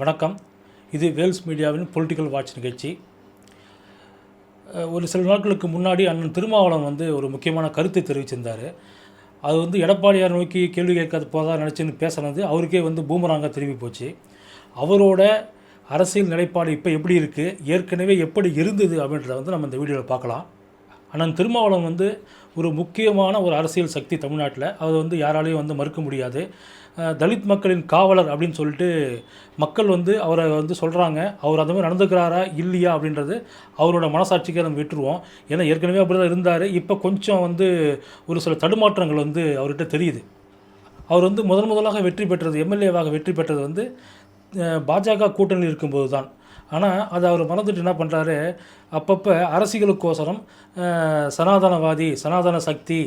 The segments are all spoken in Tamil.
வணக்கம். இது வேல்ஸ் மீடியாவின் பொலிட்டிக்கல் வாட்ச் நிகழ்ச்சி. ஒரு சில நாட்களுக்கு முன்னாடி அண்ணன் திருமாவளவன் வந்து ஒரு முக்கியமான கருத்தை தெரிவிச்சிருந்தார். அது வந்து எடப்பாடியார் நோக்கி கேள்வி கேட்காத போதா நினச்சின்னு பேசுனது அவருக்கே வந்து பூமராங்க திரும்பி போச்சு. அவரோட அரசியல் நிலைப்பாடு இப்போ எப்படி இருக்குது ஏற்கனவே எப்படி இருந்தது அப்படின்றத வந்து நம்ம இந்த வீடியோவில் பார்க்கலாம். அண்ணன் திருமாவளவன் வந்து ஒரு முக்கியமான ஒரு அரசியல் சக்தி தமிழ்நாட்டில். அது வந்து யாராலையும் வந்து மறுக்க முடியாது. தலித் மக்களின் காவலர் அப்படின்னு சொல்லிட்டு மக்கள் வந்து அவரை வந்து சொல்கிறாங்க அவர் அந்த மாதிரி நடந்துக்கிறாரா இல்லையா அப்படின்றது அவரோட மனசாட்சிக்கே நம்ம விட்டுருவோம். ஏன்னா ஏற்கனவே அப்படி தான் இருந்தார். இப்போ கொஞ்சம் வந்து ஒரு சில தடுமாற்றங்கள் வந்து அவர்கிட்ட தெரியுது. அவர் வந்து முதன் முதலாக வெற்றி பெற்றது எம்எல்ஏவாக வெற்றி பெற்றது வந்து பாஜக கூட்டணியில் இருக்கும்போது தான் ஆனால் அதை அவர் மறந்துட்டு என்ன பண்ணுறாரு அப்பப்போ அரசியலுக்கோசரம் சனாதனவாதி சனாதன சக்தி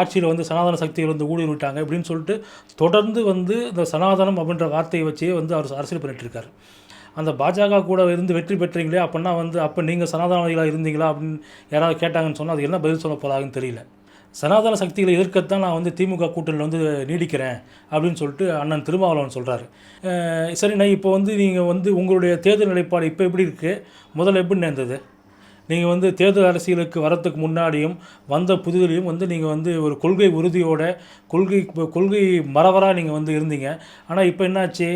ஆட்சியில் வந்து சனாதன சக்திகள் வந்து ஊடுருவிட்டாங்க இப்படின்னு சொல்லிட்டு தொடர்ந்து வந்து இந்த சனாதனம் அப்படின்ற வார்த்தையை வச்சே வந்து அவர் அரசியல் பண்ணிட்டு அந்த பாஜக கூட இருந்து வெற்றி பெற்றீங்களே அப்படின்னா வந்து அப்போ நீங்கள் சனாதனவாதிகளாக இருந்தீங்களா அப்படின்னு யாராவது கேட்டாங்கன்னு சொன்னால் அது என்ன பதில் சொல்ல போகிறாங்கன்னு தெரியல. சனாதன சக்திகளை எதிர்க்கத்தான் நான் வந்து திமுக கூட்டணியில் வந்து நீடிக்கிறேன் அப்படின்னு சொல்லிட்டு அண்ணன் திருமாவளவன் சொல்கிறாரு சரிண்ணா இப்போ வந்து நீங்கள் வந்து உங்களுடைய தேர்தல் நிலைப்பாடு இப்போ எப்படி இருக்குது முதல்ல எப்படி இருந்தது நீங்கள் வந்து தேர்தல் அரசியலுக்கு வரத்துக்கு முன்னாடியும் வந்த புதுதிலையும் வந்து நீங்கள் வந்து ஒரு கொள்கை உறுதியோட கொள்கை கொள்கை மறவராக நீங்கள் வந்து இருந்தீங்க. ஆனால் இப்போ என்னாச்சு?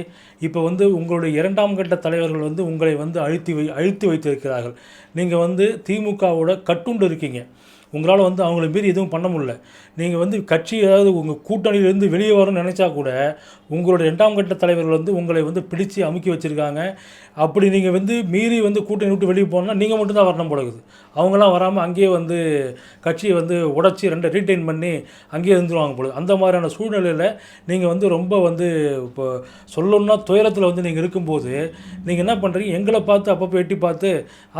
இப்போ வந்து உங்களுடைய இரண்டாம் கட்ட தலைவர்கள் வந்து உங்களை வந்து அழுத்தி வை அழுத்தி வைத்திருக்கிறார்கள். நீங்கள் வந்து திமுகவோட கட்டுண்டு இருக்கீங்க. உங்களால் வந்து அவங்கள மீறி எதுவும் பண்ண முடியல. நீங்கள் வந்து கட்சி ஏதாவது உங்கள் கூட்டணியிலேருந்து வெளியே வரணும்னு நினச்சா கூட உங்களோட ரெண்டாம் கட்ட தலைவர்கள் வந்து உங்களை வந்து பிடிச்சு அமுக்கி வச்சுருக்காங்க. அப்படி நீங்கள் வந்து மீறி வந்து கூட்டணி விட்டு வெளியே போனால் நீங்கள் மட்டும்தான் வரணும் போலகுது அவங்களாம் வராமல் அங்கேயே வந்து கட்சியை வந்து உடச்சி ரெண்டை ரீட்டைன் பண்ணி அங்கேயே இருந்துருவாங்க போல அந்த மாதிரியான சூழ்நிலையில் நீங்கள் வந்து ரொம்ப வந்து இப்போ சொல்லணும்னா துயரத்தில் வந்து நீங்கள் இருக்கும்போது நீங்கள் என்ன பண்ணுறீங்க எங்களை பார்த்து அப்பப்போ எட்டி பார்த்து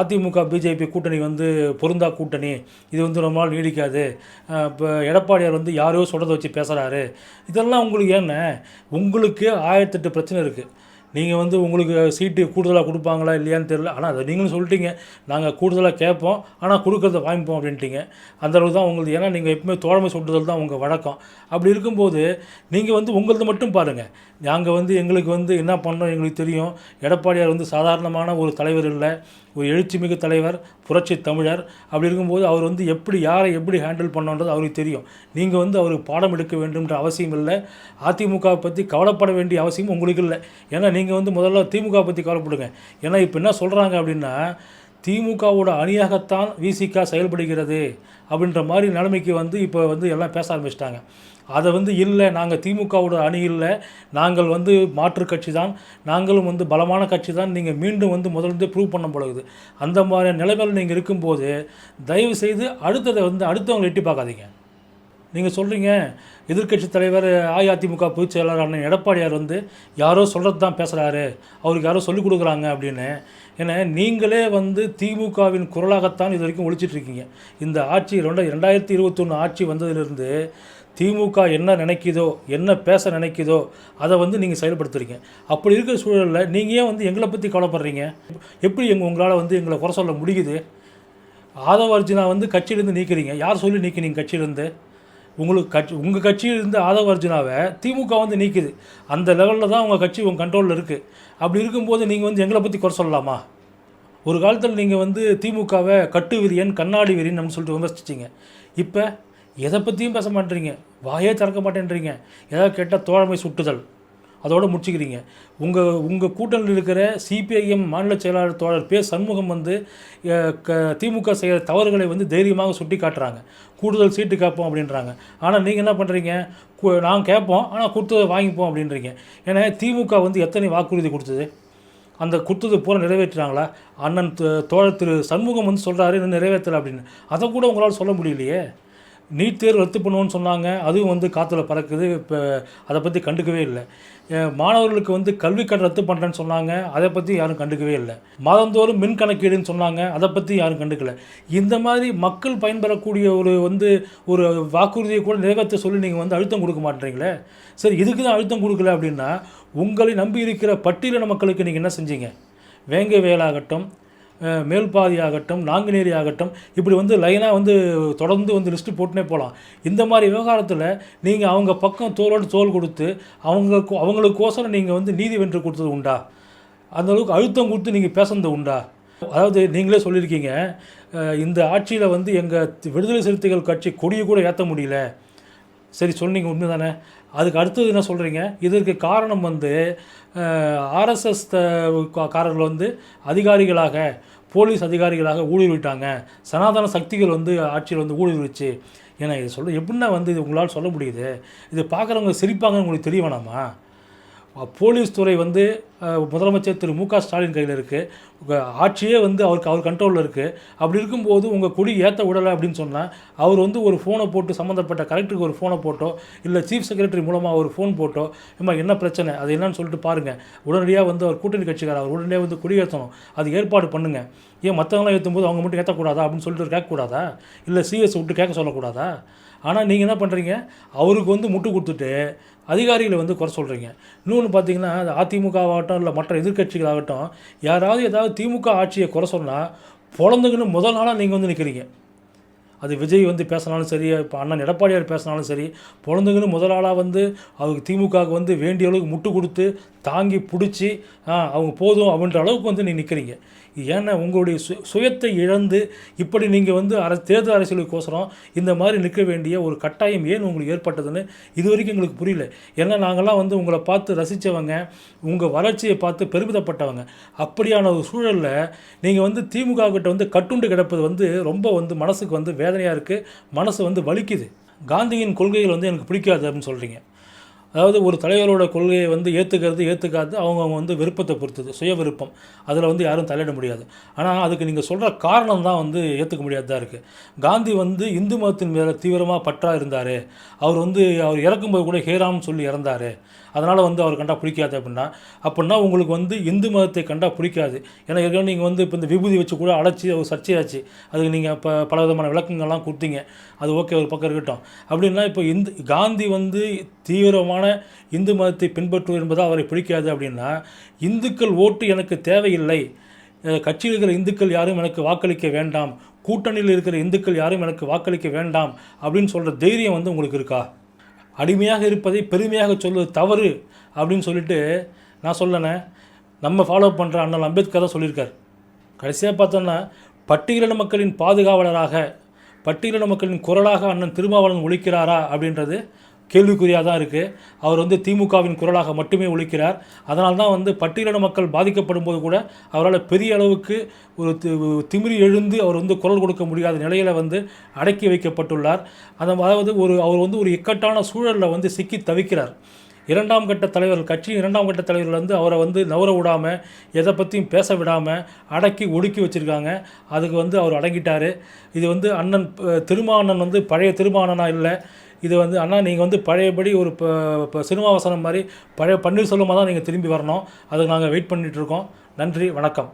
அதிமுக பிஜேபி கூட்டணி வந்து பொருந்தா கூட்டணி. இது வந்து ரொம்ப நாள் நீடிக்காது இப்போ எடப்பாடியார் வந்து யாரையோ சொல்கிறத வச்சு பேசுகிறாரு இதெல்லாம் உங்களுக்கு என்ன? உங்களுக்கு ஆயிரத்தெட்டு பிரச்சனை இருக்குது நீங்கள் வந்து உங்களுக்கு சீட்டு கூடுதலாக கொடுப்பாங்களா இல்லையான்னு தெரியல. ஆனால் அதை நீங்களும் சொல்லிட்டீங்க. நாங்கள் கூடுதலாக கேட்போம். ஆனால் கொடுக்குறத வாங்கிப்போம் அப்படின்ட்டீங்க. அந்த அளவு தான் உங்களுக்கு ஏன்னா நீங்கள் எப்பவுமே தோழமை சொல்லுதல் தான் உங்கள் வழக்கம். அப்படி இருக்கும்போது நீங்கள் வந்து உங்களது மட்டும் பாருங்கள் நாங்கள் வந்து எங்களுக்கு வந்து என்ன பண்ணோம் எங்களுக்கு தெரியும். எடப்பாடியார் வந்து சாதாரணமான ஒரு தலைவர் இல்லை. ஒரு எழுச்சிமிகு தலைவர் புரட்சி தமிழர். அப்படி இருக்கும்போது அவர் வந்து எப்படி யாரை எப்படி ஹேண்டில் பண்ணோன்றது அவருக்கு தெரியும். நீங்கள் வந்து அவருக்கு பாடம் எடுக்க வேண்டும்ன்ற அவசியம் இல்லை. அதிமுகவை பற்றி கவலைப்பட வேண்டிய அவசியம் உங்களுக்கு இல்லை. ஏன்னா நீங்கள் வந்து முதல்ல திமுக பற்றி கவலைப்படுங்க. ஏன்னா இப்போ என்ன சொல்கிறாங்க அப்படின்னா திமுகவோட அணியாகத்தான் விசிகா செயல்படுகிறது அப்படின்ற மாதிரி நிலைமைக்கு வந்து இப்போ வந்து எல்லாம் பேச ஆரம்பிச்சிட்டாங்க. அதை வந்து இல்லை நாங்கள் திமுகவோட அணி இல்லை நாங்கள் வந்து மாற்று கட்சி தான் நாங்களும் வந்து பலமான கட்சி தான் நீங்கள் மீண்டும் வந்து முதலிருந்து ப்ரூவ் பண்ண பழகுது அந்த மாதிரி நிலைமையில் நீங்கள் இருக்கும்போது தயவு செய்து அடுத்ததை வந்து அடுத்தவங்களை எட்டி பார்க்காதீங்க. நீங்கள் சொல்கிறீங்க எதிர்க்கட்சி தலைவர் அஇஅதிமுக பொதுச் செயலாளர் அண்ணன் எடப்பாடியார் வந்து யாரோ சொல்கிறது தான் பேசுகிறாரு அவருக்கு யாரோ சொல்லிக் கொடுக்குறாங்க அப்படின்னு. ஏன்னா நீங்களே வந்து திமுகவின் குரலாகத்தான் இது வரைக்கும் ஒழிச்சிட்ருக்கீங்க. இந்த ஆட்சி ரெண்டா ரெண்டாயிரத்தி இருபத்தொன்று ஆட்சி வந்ததிலிருந்து திமுக என்ன நினைக்குதோ என்ன பேச நினைக்குதோ அதை வந்து நீங்கள் செயல்படுத்துறீங்க. அப்படி இருக்கிற சூழலில் நீங்கள் ஏன் வந்து எங்களை பற்றி கவலைப்படுறீங்க? எப்படி எங்கள் உங்களால் வந்து எங்களை குறை சொல்ல முடியுது? ஆதவ அர்ஜுனா வந்து கட்சியிலேருந்து நீக்கிறீங்க. யார் சொல்லி நீக்கினீங்க கட்சியிலேருந்து? உங்களுக்கு கட்சி உங்கள் கட்சியிலிருந்து ஆதவ அர்ஜுனாவை திமுக வந்து நீக்குது. அந்த லெவலில் தான் உங்கள் கட்சி உங்கள் கண்ட்ரோலில் இருக்குது அப்படி இருக்கும்போது நீங்கள் வந்து எங்களை பற்றி குறை சொல்லலாமா? ஒரு காலத்தில் நீங்கள் வந்து திமுகவை கட்டு விரியன் கண்ணாடி விரியன் அப்படின்னு சொல்லிட்டு விமர்சிச்சிங்க. இப்போ எதை பற்றியும் பேச மாட்டேறீங்க. வாயே திறக்க மாட்டேன்றீங்க. ஏதாவது கேட்டால் தோழமை சுட்டுதல். அதோடு முடிச்சுக்கிறீங்க. உங்கள் உங்கள் கூட்டணியில் இருக்கிற சிபிஐஎம் மாநில செயலாளர் தோழர் பே சண்முகம் வந்து க திமுக செய்கிற தவறுகளை வந்து தைரியமாக சுட்டி காட்டுறாங்க. கூடுதல் சீட்டு கேட்போம் அப்படின்றாங்க. ஆனால் நீங்கள் என்ன பண்ணுறீங்க நாங்கள் கேட்போம் ஆனால் கொடுத்ததை வாங்கிப்போம் அப்படின்றீங்க. ஏன்னா திமுக வந்து எத்தனை வாக்குறுதி கொடுத்தது? அந்த கொடுத்தது பூரா நிறைவேற்றுறாங்களா அண்ணன் தோழர் திரு சண்முகம் வந்து சொல்கிறாரு இன்னும் நிறைவேற்றலை அப்படின்னு. அதை கூட உங்களால் சொல்ல முடியலையே. நீட் தேர்வு ரத்து பண்ணுவோன்னு சொன்னாங்க. அதுவும் வந்து காற்றுல பறக்குது. இப்போ அதை பற்றி கண்டுக்கவே இல்லை. மாணவர்களுக்கு வந்து கல்வி கடன் ரத்து பண்ணுறேன்னு சொன்னாங்க. அதை பற்றி யாரும் கண்டுக்கவே இல்லை. மாதந்தோறும் மின் கணக்கீடுன்னு சொன்னாங்க. அதை பற்றி யாரும் கண்டுக்கல. இந்த மாதிரி மக்கள் பயன்பெறக்கூடிய ஒரு வந்து ஒரு வாக்குறுதியை கூட நிறைவேற்ற சொல்லி நீங்கள் வந்து அழுத்தம் கொடுக்க மாட்டீங்களே? சரி இதுக்கு தான் அழுத்தம் கொடுக்கல அப்படின்னா உங்களை நம்பி இருக்கிற பட்டியலின மக்களுக்கு நீங்கள் என்ன செஞ்சீங்க? வேங்கை வேலாகட்டும் மேல்பாதி ஆகட்டும் நாங்குநேரி ஆகட்டும் இப்படி வந்து லைனாக வந்து தொடர்ந்து வந்து லிஸ்ட்டு போட்டுனே போகலாம் இந்த மாதிரி விவகாரத்தில் நீங்கள் அவங்க பக்கம் தோளோடு தோல் கொடுத்து அவங்களுக்கு அவங்களுக்கோசரம் நீங்கள் வந்து நீதி வென்று கொடுத்தது உண்டா? அந்த அளவுக்கு அழுத்தம் கொடுத்து நீங்கள் பேசுனது உண்டா? அதாவது நீங்களே சொல்லியிருக்கீங்க இந்த ஆட்சியில் வந்து எங்கள் விடுதலை சிறுத்தைகள் கட்சி கொடியை கூட ஏற்ற முடியல. சரி சொன்னீங்க உண்மை தானே அதுக்கு அடுத்தது என்ன சொல்கிறீங்க இதற்கு காரணம் வந்து ஆர்எஸ்எஸ் காரர்கள் வந்து அதிகாரிகளாக போலீஸ் அதிகாரிகளாக ஊடுருவிட்டாங்க. சனாதன சக்திகள் வந்து ஆட்சியில் வந்து ஊடுருவிச்சு ஏன்னா இது சொல்ல எப்படின்னா வந்து இது உங்களால் சொல்ல முடியுது. இது பார்க்குறவங்க சிரிப்பாங்கன்னு உங்களுக்கு தெரிய வேணாமா? போலீஸ் துறை வந்து முதலமைச்சர் திரு மு க ஸ்டாலின் கையில் இருக்குது ஆட்சியே வந்து அவருக்கு அவர் கண்ட்ரோலில் இருக்குது அப்படி இருக்கும்போது உங்கள் கொடி ஏற்ற விடலை அப்படின்னு சொன்னால் அவர் வந்து ஒரு ஃபோனை போட்டு சம்மந்தப்பட்ட கலெக்டருக்கு ஒரு ஃபோனை போட்டோ இல்லை சீஃப் செக்ரட்டரி மூலமாக ஒரு ஃபோன் போட்டோ இம்மா என்ன பிரச்சனை? அது என்னன்னு சொல்லிட்டு பாருங்கள் உடனடியாக வந்து அவர் கூட்டணி கட்சிக்காரர் அவர் உடனடியாக வந்து கொடி ஏற்றணும் அது ஏற்பாடு பண்ணுங்கள் ஏன் மற்றவங்களாம் ஏற்றும் போது அவங்க மட்டும் ஏற்றக்கூடாதா அப்படின்னு சொல்லிட்டு கேட்கக்கூடாதா? இல்லை சிஎஸ் விட்டு கேட்க சொல்லக்கூடாதா? ஆனால் நீங்கள் என்ன பண்ணுறீங்க அவருக்கு வந்து முட்டு கொடுத்துட்டு அதிகாரிகளை வந்து குறை சொல்கிறீங்க இன்னொன்று பார்த்தீங்கன்னா அது அதிமுகவாகட்டும் இல்லை மற்ற எதிர்கட்சிகளாகட்டும் யாராவது ஏதாவது திமுக ஆட்சியை குறை சொன்னால் பொழந்துக்குன்னு முதல் நாளாக நீங்கள் வந்து நிற்கிறீங்க அது விஜய் வந்து பேசினாலும் சரி இப்போ அண்ணன் எடப்பாடியார் பேசினாலும் சரி பொழந்துங்கன்னு முதலாளாக வந்து அவருக்கு திமுகவுக்கு வந்து வேண்டிய அளவுக்கு முட்டு கொடுத்து தாங்கி பிடிச்சி அவங்க போதும் அப்படின்ற அளவுக்கு வந்து நீ நிற்கிறீங்க ஏன்னா உங்களுடைய சு சுயத்தை இழந்து இப்படி நீங்கள் வந்து அர தேர்தல் அரசியலுக்கோசரம் இந்த மாதிரி நிற்க வேண்டிய ஒரு கட்டாயம் ஏன் உங்களுக்கு ஏற்பட்டதுன்னு இது வரைக்கும் எங்களுக்கு புரியல. ஏன்னா நாங்களாம் வந்து உங்களை பார்த்து ரசித்தவங்க உங்கள் வளர்ச்சியை பார்த்து பெருமிதப்பட்டவங்க. அப்படியான ஒரு சூழலில் நீங்கள் வந்து திமுக கிட்ட வந்து கட்டுண்டு கிடப்பது வந்து ரொம்ப வந்து மனசுக்கு வந்து வேதனையாக இருக்குது மனசு வந்து வலிக்குது. காந்தியின் கொள்கைகள் வந்து எனக்கு பிடிக்காது அப்படின்னு சொல்கிறீங்க அதாவது ஒரு தலைவரோட கொள்கையை வந்து ஏற்றுக்கிறது ஏற்றுக்காது அவங்கவுங்க வந்து விருப்பத்தை பொறுத்தது சுய விருப்பம். அதில் வந்து யாரும் தலையிட முடியாது. ஆனால் அதுக்கு நீங்கள் சொல்கிற காரணம் தான் வந்து ஏற்றுக்க முடியாததாக இருக்குது காந்தி வந்து இந்து மதத்தின் மேலே தீவிரமாக பற்றா இருந்தார். அவர் வந்து அவர் இறக்கும்போது கூட ஹேராம்னு சொல்லி இறந்தார். அதனால் வந்து அவர் கண்டா பிடிக்காது அப்படின்னா அப்படின்னா உங்களுக்கு வந்து இந்து மதத்தை கண்டா பிடிக்காது. ஏன்னா ஏற்கனவே நீங்கள் வந்து இப்போ இந்த விபூதி வச்சு கூட அழைச்சி ஒரு சர்ச்சையாச்சு. அதுக்கு நீங்கள் இப்போ பல விதமான விளக்கங்கள்லாம் கொடுத்தீங்க. அது ஓகே ஒரு பக்கம் இருக்கட்டும். அப்படின்னா இப்போ இந்து காந்தி வந்து தீவிரமான இந்து மதத்தை பின்பற்றுவது என்பதால் அவரை பிடிக்காது அப்படின்னா இந்துக்கள் ஓட்டு எனக்கு தேவையில்லை. கட்சியில் இருக்கிற இந்துக்கள் யாரும் எனக்கு வாக்களிக்க வேண்டாம். கூட்டணியில் இருக்கிற இந்துக்கள் யாரும் எனக்கு வாக்களிக்க வேண்டாம் அப்படின்னு சொல்கிற தைரியம் வந்து உங்களுக்கு இருக்கா? அடிமையாக இருப்பதை பெருமையாக சொல்வது தவறு அப்படின்னு சொல்லிட்டு நான் சொல்லனே. நம்ம ஃபாலோ பண்ணுற அண்ணல் அம்பேத்கர் தான் சொல்லியிருக்கார். கடைசியாக பார்த்தோன்னா பட்டியலின மக்களின் பாதுகாவலராக பட்டியலின மக்களின் குரலாக அண்ணன் திருமாவளவன் ஒழிக்கிறாரா அப்படின்றது கேள்விக்குறியாக தான் இருக்குது அவர் வந்து திமுகவின் குரலாக மட்டுமே ஒழிக்கிறார். அதனால் தான் வந்து பட்டியலின மக்கள் பாதிக்கப்படும் போது கூட அவரால் பெரிய அளவுக்கு ஒரு தி- திமிரி எழுந்து அவர் வந்து குரல் கொடுக்க முடியாத நிலையில் வந்து அடக்கி வைக்கப்பட்டுள்ளார். அந்த அதாவது ஒரு அவர் வந்து ஒரு இக்கட்டான சூழலில் வந்து சிக்கி தவிக்கிறார். இரண்டாம் கட்ட தலைவர்கள் கட்சியின் இரண்டாம் கட்ட தலைவர்கள் வந்து அவரை வந்து நவர விடாமல் எதை பற்றியும் பேச விடாமல் அடக்கி ஒடுக்கி வச்சுருக்காங்க. அதுக்கு வந்து அவர் அடங்கிட்டார். இது வந்து அண்ணன் அஹ், வந்து பழைய திருமாவண்ணனா இல்லை. இது வந்து அண்ணா நீங்கள் வந்து பழையபடி ஒரு இப்போ இப்போ சினிமா வசனம் மாதிரி பழைய பன்னீர்செல்வமாக தான் நீங்கள் திரும்பி வரணும். அதுக்கு நாங்கள் வெயிட் பண்ணிகிட்ருக்கோம் நன்றி வணக்கம்.